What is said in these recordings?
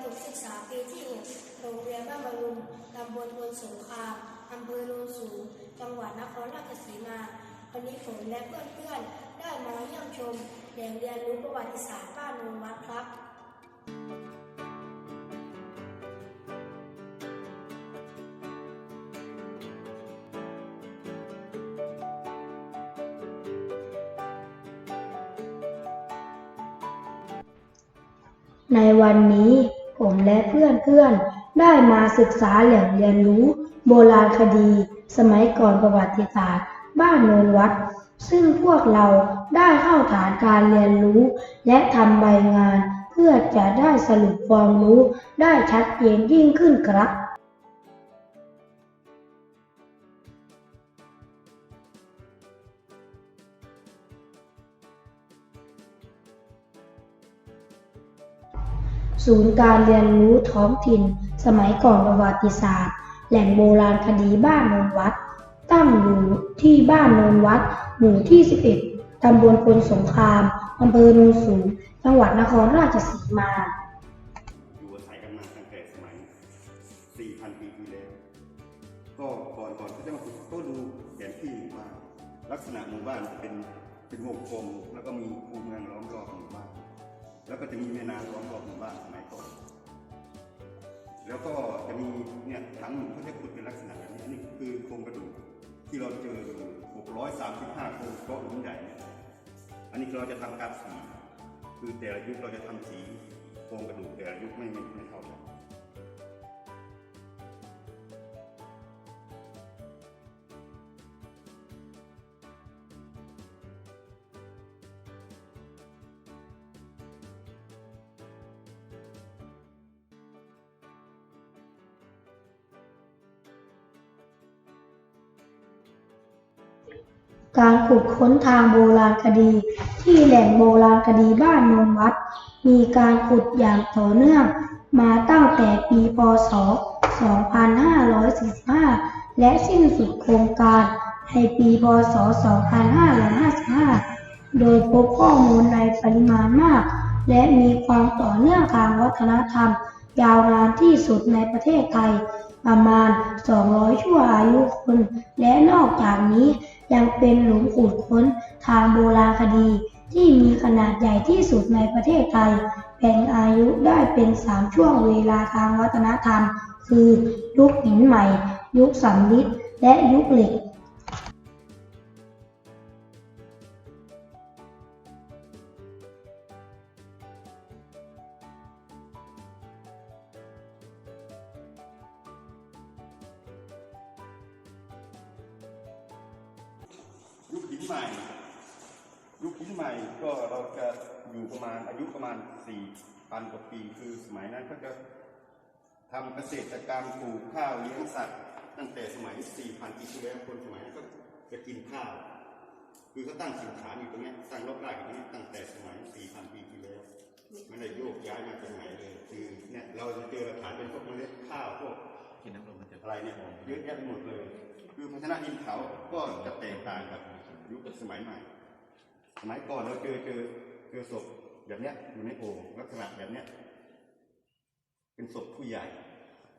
อยู่ชั้นประถมศึกษาปีที่6โรงเรียนบ้านบำรุงตำบลพลสงครามอำเภอโนนสูง จังหวัดนครราชสีมา วันนี้ผมและเพื่อนๆ ได้มาเยี่ยมชมแหล่งเรียนรู้ประวัติศาสตร์บ้านโนนวัดครับในวันนี้ ผมและเพื่อนๆ ได้มาศึกษาแหล่งเรียนรู้ โบราณคดี สมัยก่อนประวัติศาสตร์ บ้านโนนวัด ซึ่งพวกเราได้เข้าฐานการเรียนรู้ และทำใบงาน เพื่อจะได้สรุปความรู้ได้ชัดเจนยิ่งขึ้นครับ ศูนย์การเรียนรู้ท้องถิ่น สมัยก่อนประวัติศาสตร์ แหล่งโบราณคดีบ้านโนนวัด ตั้งอยู่ที่บ้านโนนวัด หมู่ที่ 11 ตำบลพลสงคราม อำเภอโนนสูง จังหวัดนครราชสีมาอยู่อาศัยกันมาตั้งแต่สมัย 4,000 ปีที่แล้ว ก็ก่อนก่อนที่จะมาขุดก็ดูแผนที่หมู่บ้านลักษณะหมู่บ้านจะเป็นเป็นวงกลมแล้วก็มีคูเมืองล้อมรอบหมู่บ้าน แล้วก็จะมีแม่น้ำล้อมรอบหมู่บ้านสมัยก่อนแล้วก็จะมีเนี่ยถังหนึ่งเขาจะขุดเป็นลักษณะแบบนี้อันนี้คือโครงกระดูกที่เราเจออยู่635โครงเพราะหลุมใหญ่เนี่ยอันนี้เราจะทำการสี คือแต่ละยุคเราจะทำสีโครงกระดูกแต่ละยุคไม่ไม่เท่ากัน การขุดค้นทางโบราณคดี ที่แหล่งโบราณคดีบ้านโนนวัด มีการขุดอย่างต่อเนื่อง มาตั้งแต่ปีพศ 2545 และสิ้นสุดโครงการในปีพศ 2555 โดยพบข้อมูลในปริมาณมาก และมีความต่อเนื่องทางวัฒนธรรม ยาวนานที่สุดในประเทศไทย ประมาณ 200 ชั่วอายุคน และนอกจากนี้ยังเป็นหลุมขุดค้นทางโบราณคดี ที่มีขนาดใหญ่ที่สุดในประเทศไทยแบ่งอายุได้เป็น3ช่วงเวลาทางวัฒนธรรม คือยุคหินใหม่ ยุคสำริดและยุคเหล็ก หินใหม่ ยุคหินใหม่ก็เราจะอยู่ประมาณอายุประมาณ4,000กว่าปีคือสมัยนั้นก็จะทำเกษตรกรรมปลูกข้าวเลี้ยงสัตว์ตั้งแต่สมัย4,000ปีที่แล้วคนสมัยนั้นก็จะกินข้าวคือเขาตั้งถิ่นฐานอยู่ตรงนี้ตั้งรกรากอยู่ตรงนี้ตั้งแต่สมัย4,000ปีที่แล้วไม่ได้โยกย้ายมาจากไหนเลยคือเนี่ยเราจะเจอหลักฐานเป็นพวกเมล็ดข้าวพวกที่น้ำลมอะไรเนี่ยเยอะแยะไปหมดเลย คือภาชนะดินเผาก็จะแตกต่างกับ ยุคสมัยใหม่ สมัยก่อนเราเจอเจอเจอศพแบบเนี้ยอยู่ในโอ่งลักษณะแบบเนี้ย เป็นศพผู้ใหญ่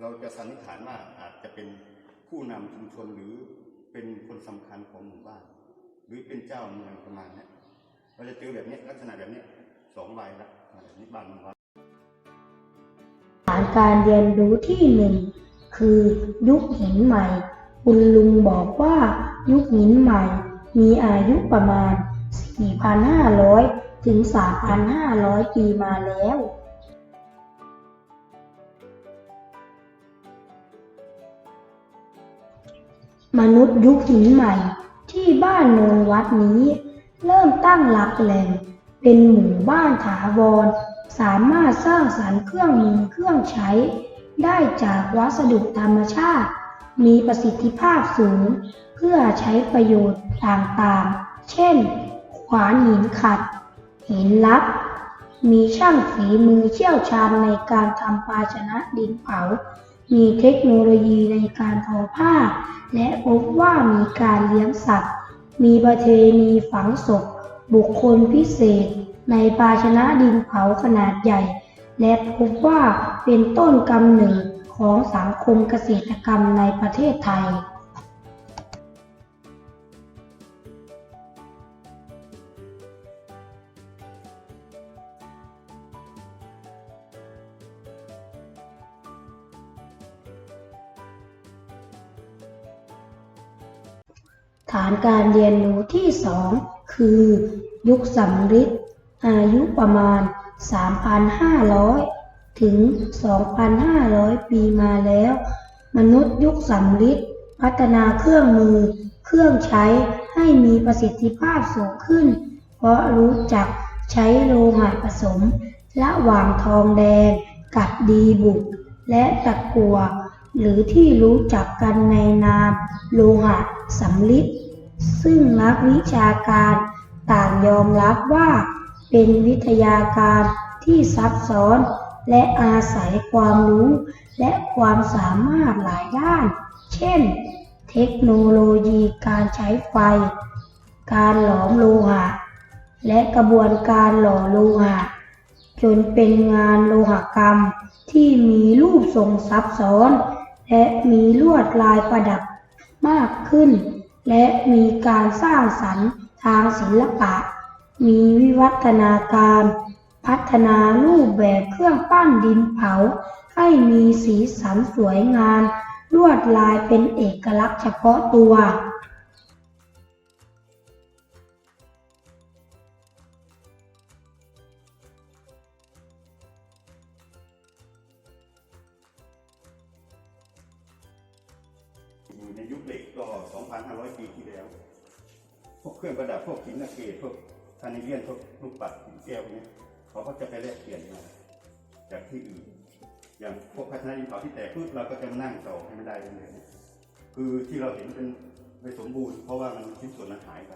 เราจะสันนิษฐานว่าอาจจะเป็นผู้นำชุมชนหรือเป็นคนสำคัญของหมู่บ้าน หรือเป็นเจ้าเมืองประมาณนี้เราจะเจอแบบเนี้ยลักษณะแบบเนี้ยสองใบละแบบนี้บานหมู่บ้านฐานการเรียนรู้ที่หนึ่งคือยุคหินใหม่ คุณลุงบอกว่ายุคหินใหม่ มีอายุประมาณ 4,500 ถึง 3,500 ปีมาแล้วมนุษย์ยุคหินใหม่ที่บ้านโนนวัดนี้ เริ่มตั้งหลักแหล่ง เป็นหมู่บ้านถาวร สามารถสร้างสรรค์เครื่องมือเครื่องใช้ ได้จากวัสดุธรรมชาติ มีประสิทธิภาพสูง เพื่อใช้ประโยชน์ต่างๆ เช่น ขวานหินขัด หินลับ มีช่างฝีมือเชี่ยวชาญในการทำภาชนะดินเผา มีเทคโนโลยีในการทอผ้า และพบว่ามีการเลี้ยงสัตว์ มีประเพณีฝังศพ บุคคลพิเศษ ในภาชนะดินเผาขนาดใหญ่ และพบว่าเป็นต้นกำเนิด ของสังคมเกษตรกรรมในประเทศไทยฐานการเรียนรู้ที่สองคือ ยุคสำริดอายุประมาณ 3,500 ถึง 2,500 ปีมาแล้ว มนุษย์ยุคสำริดพัฒนาเครื่องมือ เครื่องใช้ให้มีประสิทธิภาพสูงขึ้น เพราะรู้จักใช้โลหะผสม ระหว่างทองแดงกับดีบุก และตะกัว หรือที่รู้จักกันในนาม โลหะสำลิดซึ่งนักวิชาการต่างยอมรับว่าเป็นวิทยาการที่ซับซ้อน และอาศัยความรู้และความสามารถหลายด้าน เช่น เทคโนโลยีการใช้ไฟ การหลอมโลหะ และกระบวนการหล่อโลหะ จนเป็นงานโลหกรรมที่มีรูปทรงซับซ้อน และมีลวดลายประดับมากขึ้น และมีการสร้างสรรค์ทางศิลปะ มีวิวัฒนาการ พัฒนารูปแบบเครื่องปั้นดินเผา ให้มีสีสันสวยงาม ลวดลายเป็นเอกลักษณ์เฉพาะตัว อยู่ในยุคเหล็กก็ 2,500 ปีที่แล้ว พวกเครื่องประดับพวกหินนาเกตพวกคานิเลียนพวกลูกปัดหินแก้วพวกนี้ เขาก็จะไปแลกเปลี่ยนมาจากที่อื่น อย่างพวกพัฒนาดินเผาที่แตกปุ๊บเราก็จะมานั่งต่อให้มันได้เรื่อยๆคือที่เราเห็นเป็นไม่สมบูรณ์ เพราะว่ามันชิ้นส่วนมันหายไป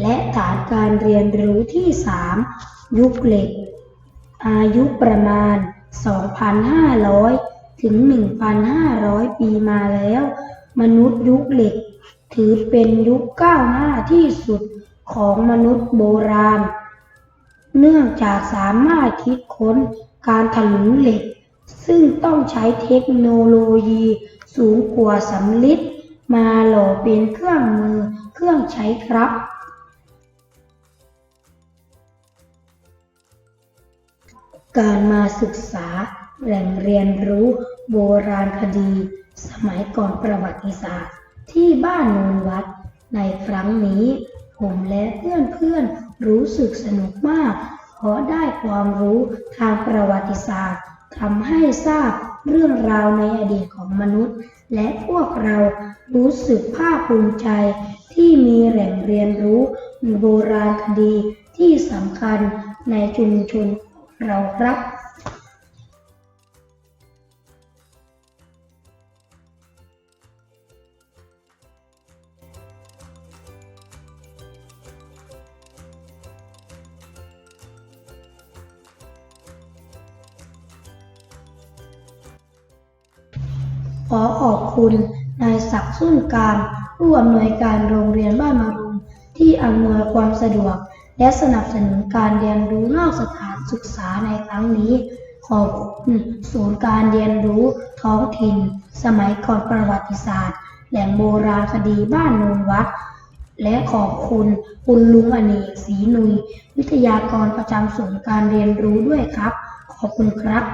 และฐานการเรียนรู้ที่ 3 ยุคเหล็ก อายุประมาณ 2,500 ถึง 1,500 ปีมาแล้ว มนุษย์ยุคเหล็ก ถือเป็นยุคก้าวหน้าที่สุด ของมนุษย์โบราณ เนื่องจากสามารถคิดค้นการถลุงเหล็ก ซึ่งต้องใช้เทคโนโลยีสูงกว่าสำลิดมาหล่อเป็นเครื่องมือเครื่องใช้ครับ การมาศึกษาแหล่งเรียนรู้โบราณคดี สมัยก่อนประวัติศาสตร์ ที่บ้านโนนวัดในครั้งนี้ ผมและเพื่อนๆรู้สึกสนุกมาก เพราะได้ความรู้ทางประวัติศาสตร์ทำให้ทราบเรื่องราวในอดีตของมนุษย์ และพวกเรารู้สึกภาคภูมิใจที่มีแหล่งเรียนรู้โบราณคดีที่สำคัญในชุมชนเราครับ อขอบคุณนายศักดิ์สุนการ ผู้อำนวยการโรงเรียนบ้านมารุมที่อำนวยความสะดวก และสนับสนุนการเรียนรู้นอกสถานศึกษาในครั้งนี้ ขอบคุณศูนย์การเรียนรู้ท้องถิ่น สมัยก่อนประวัติศาสตร์ แหล่งโบราณคดีบ้านโนนวัด และขอบคุณคุณลุงอเนกศรีนุย วิทยากรประจำศูนย์การเรียนรู้ด้วยครับ ขอบคุณครับ